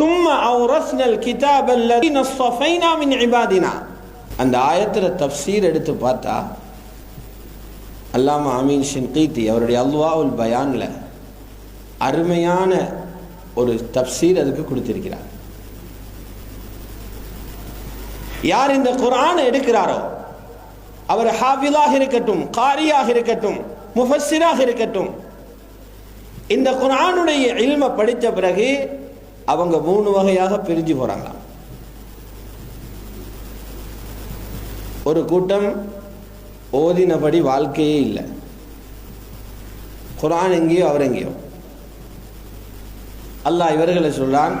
தும்ம அவுரஸ்னல் கிதாப் அல்லதீனா மின் இபாதினா அந்த ஆயத்தில் தப்சீர் எடுத்து பார்த்தா அல்லாம அமீன் ஷின்கீத்தி அவருடைய அல்வா உல் பயானில் அருமையான ஒரு தப்சீர் அதுக்கு கொடுத்திருக்கிறார். யார் இந்த குரான் எடுக்கிறாரோ அவர் ஹாஃபிலாக இருக்கட்டும் காரியாக இருக்கட்டும் முஃபஸிராக இருக்கட்டும் இந்த குரானுடைய இல்மை படித்த பிறகு அவங்க மூணு வகையாக பிரிஞ்சு போறாங்களாம். ஒரு கூட்டம் ஓதினபடி வாழ்க்கையே இல்லை. குரான் எங்கேயோ அவர் எங்கேயோ. அல்லாஹ் இவர்களை சொல்றான்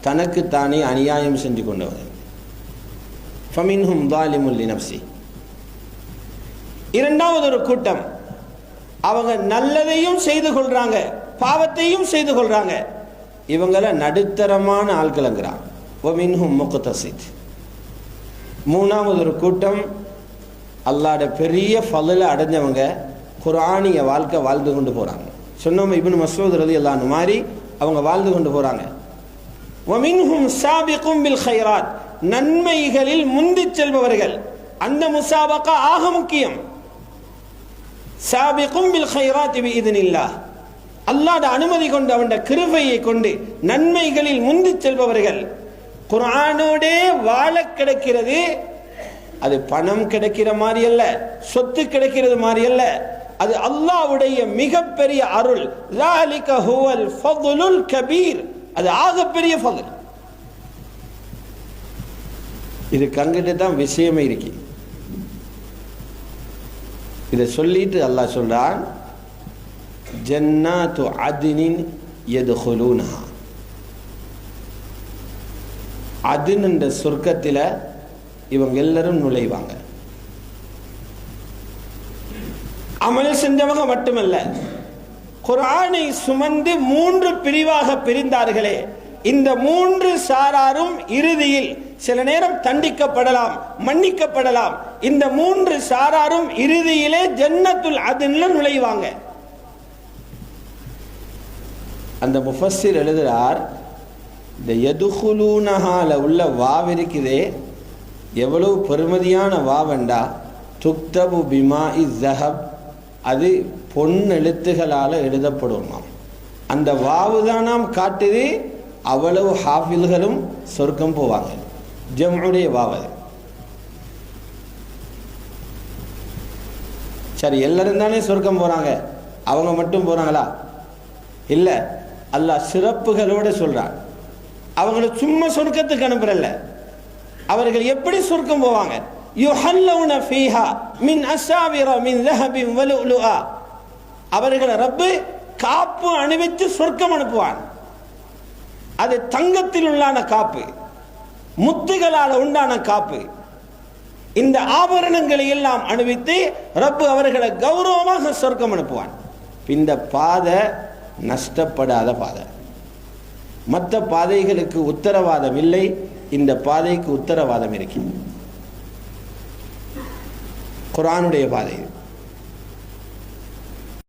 தனக்குத்தானே அநியாயம் செஞ்சு கொண்டவர்கள் ஃபமின்ஹும் தாலிமுல்லி நப்சி இரண்டாவது ஒரு கூட்டம் அவங்க நல்லதையும் செய்து கொள்றாங்க பாவத்தையும் செய்து கொள்றாங்க. இவங்கள நடுத்தரமான ஆட்களங்கிறான் ஒமின்ஹும் முக்குத்தசித் மூணாவது ஒரு கூட்டம் அல்லாட பெரிய ஃபலில் அடைஞ்சவங்க குரானிய வாழ்க்கை வாழ்ந்து கொண்டு போகிறாங்க சொன்னோம் இப்னு மசூத் ரதி அல்லான்னு மாதிரி அவங்க வாழ்ந்து கொண்டு போகிறாங்க ஒமின்ஹும் சாபிக்கும் பில் ஹைராத் நன்மைகளில் முந்தி செல்பவர்கள். அந்த முசாபக்கா ஆக முக்கியம். சாபிக்கும் பில் ஹைராத் இதுனில்லா அல்லாத அனுமதி கொண்டு அவன் கிருபையை கொண்டு நன்மைகளில் முந்தி செல்பவர்கள். குரானோடே வாழ கிடைக்கிறது. அது பணம் கிடைக்கிற மாதிரி அல்ல சொத்து கிடைக்கிறது மாதிரி அல்ல. அது அல்லாவுடைய மிகப்பெரிய அருள். கபீர் அது ஆகப்பெரிய ஃபதுல் இது கங்கிட்டு தான் விஷயமே இருக்கு. இதை சொல்லிட்டு அல்லாஹ் சொல்றான் جنات அதினின் يدخلونها. அதின் என்ற சொர்க்கத்தில் இவங்க எல்லாரும் நுழைவாங்க. அமல் செஞ்சவங்க மட்டுமல்ல குரானை சுமந்து மூன்று பிரிவாக பிரிந்தார்களே. இந்த மூன்று சாராரும் இறுதியில் சில நேரம் தண்டிக்கப்படலாம் மன்னிக்கப்படலாம். இந்த மூன்று சாராரும் இறுதியிலே ஜன்னத்துல் அதின்ல நுழைவாங்க. அந்த முஃபஸ்ஸில் எழுதுகிறார் இந்த எதுகுலூனஹால உள்ள வாவ் இருக்குதே எவ்வளவு பெருமதியான வாவண்டா? துக்தபு பிமா இஸ் ஜஹப் அது பொன் எழுத்துகளால் எழுதப்படுமாம். அந்த வாவு தான் நாம் காட்டுது அவ்வளவு ஹாஃபில்களும் சொர்க்கம் போவாங்க. ஜம்முடைய வாவது சரி எல்லாரும் தானே சொர்க்கம் போகிறாங்க அவங்க மட்டும் போகிறாங்களா இல்லை அல்லாஹ் சிறப்புகளோடு சொல்கிறான் அவங்கள சும்மா சொர்க்கத்துக்கு அனுப்புறல அவர்கள் எப்படி சொர்க்கம் போவாங்க? யுஹல்லவுன ஃபீஹா மின் அசாவிர மின் லஹபின் வலுலுஆ. அவர்களை ரப்பு காப்பு அணிவித்து சொர்க்கம் அனுப்புவான். அது தங்கத்தில் உள்ளான காப்பு. முத்துகளால் உண்டான காப்பு. இந்த ஆபரணங்களை எல்லாம் அணிவித்து ரப்பு அவர்களை கௌரவமாக சொர்க்கம் அனுப்புவான். இந்த பாதை நஷ்டப்படாத பாதை. மற்ற பாதைகளுக்கு உத்தரவாதம் இல்லை இந்த பாதைக்கு உத்தரவாதம் இருக்கு குரானுடைய பாதை.